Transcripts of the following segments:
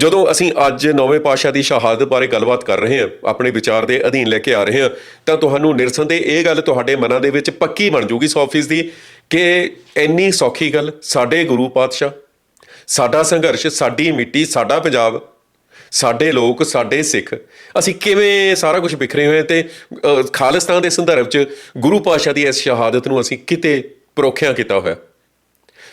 ਜਦੋਂ ਅਸੀਂ ਅੱਜ ਨੌਵੇਂ ਪਾਤਸ਼ਾਹ ਦੀ ਸ਼ਹਾਦਤ ਬਾਰੇ ਗੱਲਬਾਤ ਕਰ ਰਹੇ ਹਾਂ, ਆਪਣੇ ਵਿਚਾਰ ਦੇ ਅਧੀਨ ਲੈ ਕੇ ਆ ਰਹੇ ਹਾਂ, ਤਾਂ ਤੁਹਾਨੂੰ ਨਿਰਸੰਦੇਹ ਇਹ ਗੱਲ ਤੁਹਾਡੇ ਮਨਾਂ ਦੇ ਵਿੱਚ ਪੱਕੀ ਬਣ ਜੂਗੀ 100% ਦੀ ਕਿ ਇੰਨੀ ਸੌਖੀ ਗੱਲ ਸਾਡੇ ਗੁਰੂ ਪਾਤਸ਼ਾਹ, ਸਾਡਾ ਸੰਘਰਸ਼, ਸਾਡੀ ਮਿੱਟੀ, ਸਾਡਾ ਪੰਜਾਬ, ਸਾਡੇ ਲੋਕ, ਸਾਡੇ ਸਿੱਖ, ਅਸੀਂ ਕਿਵੇਂ ਸਾਰਾ ਕੁਝ ਵਿਖਰੇ ਹੋਏ ਤੇ ਖਾਲਿਸਤਾਨ ਦੇ ਸੰਦਰਭ 'ਚ ਗੁਰੂ ਪਾਤਸ਼ਾਹ ਦੀ ਇਸ ਸ਼ਹਾਦਤ ਨੂੰ ਅਸੀਂ ਕਿਤੇ ਪਰੋਖਿਆ ਕੀਤਾ ਹੋਇਆ।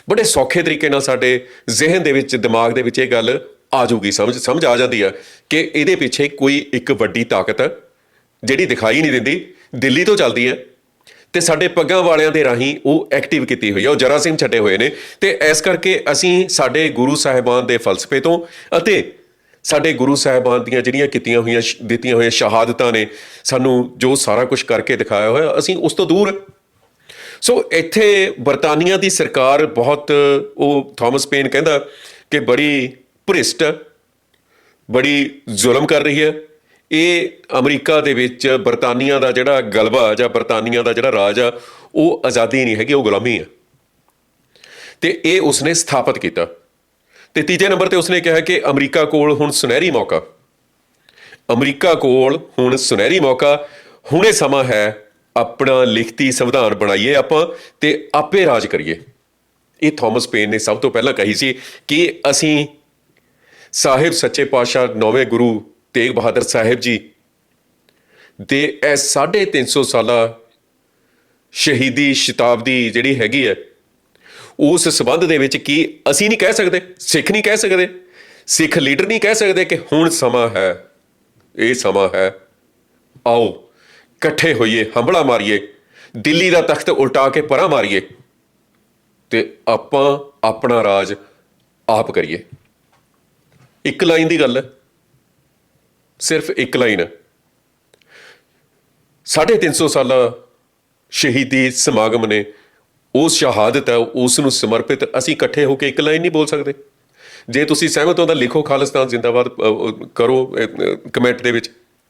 ਬੜੇ ਸੌਖੇ ਤਰੀਕੇ ਨਾਲ ਸਾਡੇ ਜ਼ਿਹਨ ਦੇ ਵਿੱਚ, ਦਿਮਾਗ ਦੇ ਵਿੱਚ ਇਹ ਗੱਲ ਆ ਜਾਊਗੀ, ਸਮਝ ਸਮਝ ਆ ਜਾਂਦੀ ਆ ਕਿ ਇਹਦੇ ਪਿੱਛੇ ਕੋਈ ਇੱਕ ਵੱਡੀ ਤਾਕਤ ਹੈ ਜਿਹੜੀ ਦਿਖਾਈ ਨਹੀਂ ਦਿੰਦੀ, ਦਿੱਲੀ ਤੋਂ ਚੱਲਦੀ ਹੈ ਤੇ ਸਾਡੇ ਪੱਗਾਂ ਵਾਲਿਆਂ ਦੇ ਰਾਹੀਂ ਉਹ ਐਕਟਿਵ ਕੀਤੀ ਹੋਈ ਹੈ, ਉਹ ਜ਼ਰਾ ਸਿੰਘ ਛੱਡੇ ਹੋਏ ਨੇ ਤੇ ਇਸ ਕਰਕੇ ਅਸੀਂ ਸਾਡੇ ਗੁਰੂ ਸਾਹਿਬਾਨ ਦੇ ਫਲਸਫੇ ਤੋਂ ਅਤੇ ਸਾਡੇ ਗੁਰੂ ਸਾਹਿਬਾਨ ਦੀਆਂ ਜਿਹੜੀਆਂ ਕੀਤੀਆਂ ਹੋਈਆਂ ਸ਼- ਦਿੱਤੀਆਂ ਹੋਈਆਂ ਸ਼ਹਾਦਤਾਂ ਨੇ ਸਾਨੂੰ ਜੋ ਸਾਰਾ ਕੁਝ ਕਰਕੇ ਦਿਖਾਇਆ ਹੋਇਆ, ਅਸੀਂ ਉਸ ਤੋਂ ਦੂਰ ਹਾਂ। ਸੋ ਇੱਥੇ ਬਰਤਾਨੀਆ ਦੀ ਸਰਕਾਰ ਬਹੁਤ, ਉਹ ਥਾਮਸ ਪੇਨ ਕਹਿੰਦਾ ਕਿ ਬੜੀ ਭ੍ਰਿਸ਼ਟ ਬੜੀ ਜ਼ੁਲਮ ਕਰ ਰਹੀ ਹੈ। ਇਹ ਅਮਰੀਕਾ ਦੇ ਵਿੱਚ ਬਰਤਾਨੀਆ ਦਾ ਜਿਹੜਾ ਗਲਬਾ ਜਾਂ ਬਰਤਾਨੀਆ ਦਾ ਜਿਹੜਾ ਰਾਜ ਆ, ਉਹ ਆਜ਼ਾਦੀ ਨਹੀਂ ਹੈਗੀ, ਉਹ ਗੁਲਾਮੀ ਹੈ। ਤੇ ਇਹ ਉਸਨੇ ਸਥਾਪਿਤ ਕੀਤਾ। ਤੇ ਤੀਜੇ ਨੰਬਰ ਤੇ ਉਸਨੇ ਕਿਹਾ ਕਿ ਅਮਰੀਕਾ ਕੋਲ ਹੁਣ ਸੁਨਹਿਰੀ ਮੌਕਾ। ਅਮਰੀਕਾ ਕੋਲ ਹੁਣ ਸੁਨਹਿਰੀ ਮੌਕਾ। ਹੁਣੇ ਸਮਾਂ ਹੈ, ਆਪਣਾ ਲਿਖਤੀ ਸੰਵਿਧਾਨ ਬਣਾਈਏ ਆਪਾਂ ਤੇ ਆਪੇ ਰਾਜ ਕਰੀਏ। ਇਹ ਥਾਮਸ ਪੇਨ ਨੇ ਸਭ ਤੋਂ ਪਹਿਲਾਂ ਕਹੀ ਸੀ ਕਿ ਅਸੀਂ ਸਾਹਿਬ ਸੱਚੇ ਪਾਤਸ਼ਾਹ ਨੌਵੇਂ ਗੁਰੂ ਤੇਗ ਬਹਾਦਰ ਸਾਹਿਬ ਜੀ ਦੇ ਇਹ 350 ਸਾਲਾ ਸ਼ਹੀਦੀ ਸ਼ਤਾਬਦੀ ਜਿਹੜੀ ਹੈਗੀ ਹੈ, ਉਸ ਸਬੰਧ ਦੇ ਵਿੱਚ ਕੀ ਅਸੀਂ ਨਹੀਂ ਕਹਿ ਸਕਦੇ, ਸਿੱਖ ਨਹੀਂ ਕਹਿ ਸਕਦੇ, ਸਿੱਖ ਲੀਡਰ ਨਹੀਂ ਕਹਿ ਸਕਦੇ ਕਿ ਹੁਣ ਸਮਾਂ ਹੈ, ਇਹ ਸਮਾਂ ਹੈ। ਆਓ ਇਕੱਠੇ ਹੋਈਏ ਹੰਬਲਾ ਮਾਰੀਏ, ਦਿੱਲੀ ਦਾ ਤਖਤ ਉਲਟਾ ਕੇ ਪਰਾਂ ਮਾਰੀਏ ਤੇ ਆਪਾਂ ਆਪਣਾ ਰਾਜ ਆਪ ਕਰੀਏ। ਇੱਕ ਲਾਈਨ ਦੀ ਗੱਲ ਹੈ। ਸਿਰਫ ਇੱਕ ਲਾਈਨ ਹੈ। 350 ਸਾਲਾਂ ਸ਼ਹੀਦੀ ਸਮਾਗਮ ਨੇ ਉਹ ਸ਼ਹਾਦਤ ਹੈ, ਉਸ ਨੂੰ ਸਮਰਪਿਤ ਅਸੀਂ ਇਕੱਠੇ ਹੋ ਕੇ ਇੱਕ ਲਾਈਨ ਨਹੀਂ ਬੋਲ ਸਕਦੇ। ਜੇ ਤੁਸੀਂ ਸਹਿਮਤ ਹੋ ਤਾਂ ਲਿਖੋ ਖਾਲਿਸਤਾਨ ਜ਼ਿੰਦਾਬਾਦ ਕਰੋ ਕਮੈਂਟ ਦੇ ਵਿੱਚ।